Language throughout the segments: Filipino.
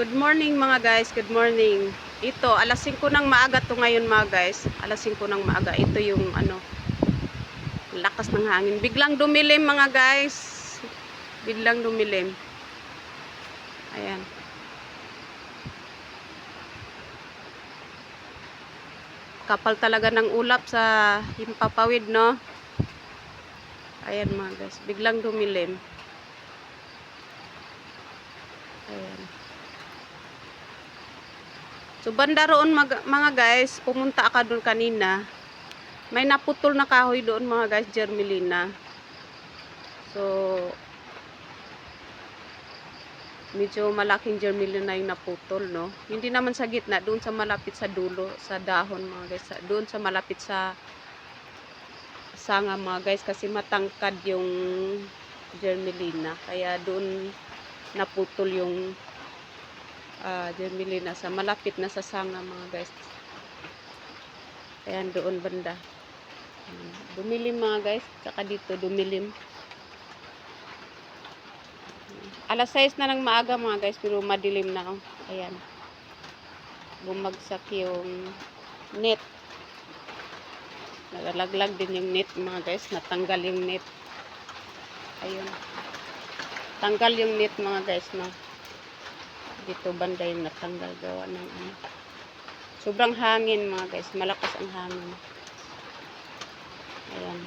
Good morning mga guys, good morning. Ito, alas 5 ng maaga to ngayon mga guys. Alas 5 ng maaga. Ito yung ano, lakas ng hangin. Biglang dumilim mga guys. Biglang dumilim. Ayan. Kapal talaga ng ulap sa himpapawid, no? Ayan mga guys, biglang dumilim. Ayan. So banda roon mag- mga guys, pumunta ka doon kanina. May naputol na kahoy doon mga guys, Germelina. So medyo malaking germelina yung naputol, no? Hindi naman sa gitna, doon sa malapit sa dulo, sa dahon mga guys. Sa- Doon sa malapit sa sanga mga guys kasi matangkad yung germelina. Kaya doon naputol yung ah germelina sa malapit na sa sanga mga guys. Ayan doon banda. Ayan. Dumilim mga guys. Tsaka dito dumilim. Alas 6 na ng maaga mga guys pero madilim na. Oh. Ayan. Bumagsak yung net. Nagalaglag din yung net mga guys. Natanggal yung net. Ayun. Tanggal yung net mga guys no. Dito banda yung natanggal gawa ng ano. Sobrang hangin mga guys. Malakas ang hangin. Ayan.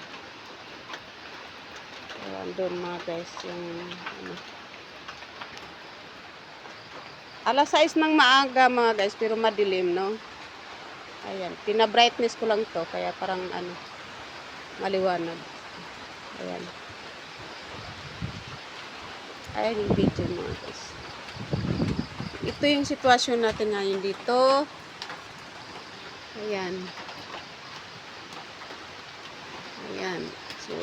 Ayan doon mga guys. Yung ano. Alas 6 ng maaga mga guys. Pero madilim no. Ayan. Pina-brightness ko lang to. Kaya parang ano. Maliwanag. Ayan. Ayan yung video mga guys. Ito yung sitwasyon natin ngayon dito. Ayan. Ayan. So,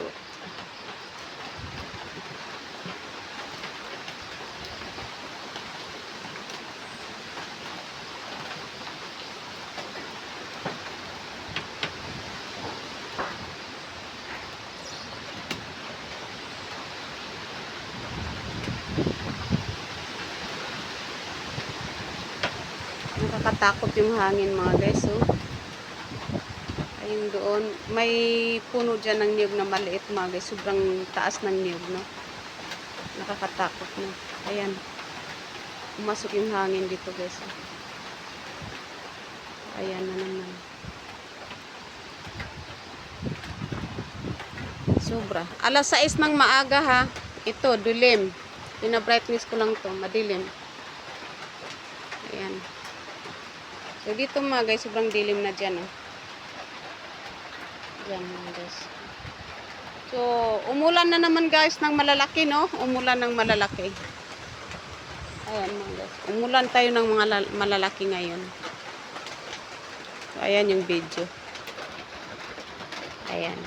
nakakatakot yung hangin mga guys. So, ayun doon. May puno dyan ng niyog na maliit mga guys. Sobrang taas ng niyog, no? Nakakatakot na. Ayan. Pumasok yung hangin dito guys. oh. Ayan na naman. Sobra. Alas 6 ng maaga ha. Ito, dilim. Pina-brightness ko lang to. Madilim. Ayan. So, dito mga guys, sobrang dilim na dyan. Oh. Yan mga guys. So, umulan na naman guys ng malalaki, no? Umulan ng malalaki. Ayan mga guys. Umulan tayo ng mga lal- malalaki ngayon. So, ayan yung video. Ayan.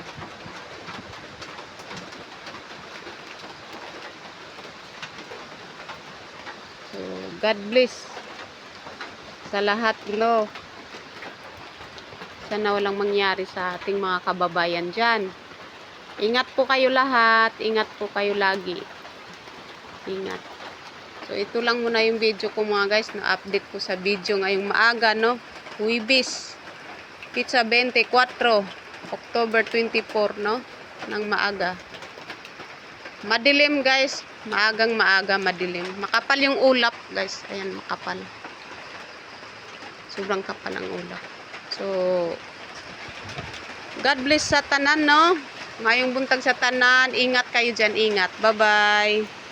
So, God bless sa lahat, no? Sana walang mangyari sa ating mga kababayan dyan. Ingat po kayo lahat. Ingat po kayo lagi. Ingat. So, ito lang muna yung video ko mga guys. Na-update ko sa video ngayong maaga, no? Huibis. Pizza 24. October 24, no? Ng maaga. Madilim, guys. Maagang maaga, madilim. Makapal yung ulap, guys. Ayan, makapal. Sobrang kapal ang ulap. So, God bless sa tanan, no? Ngayong buntag sa tanan, ingat kayo dyan, ingat. Bye-bye.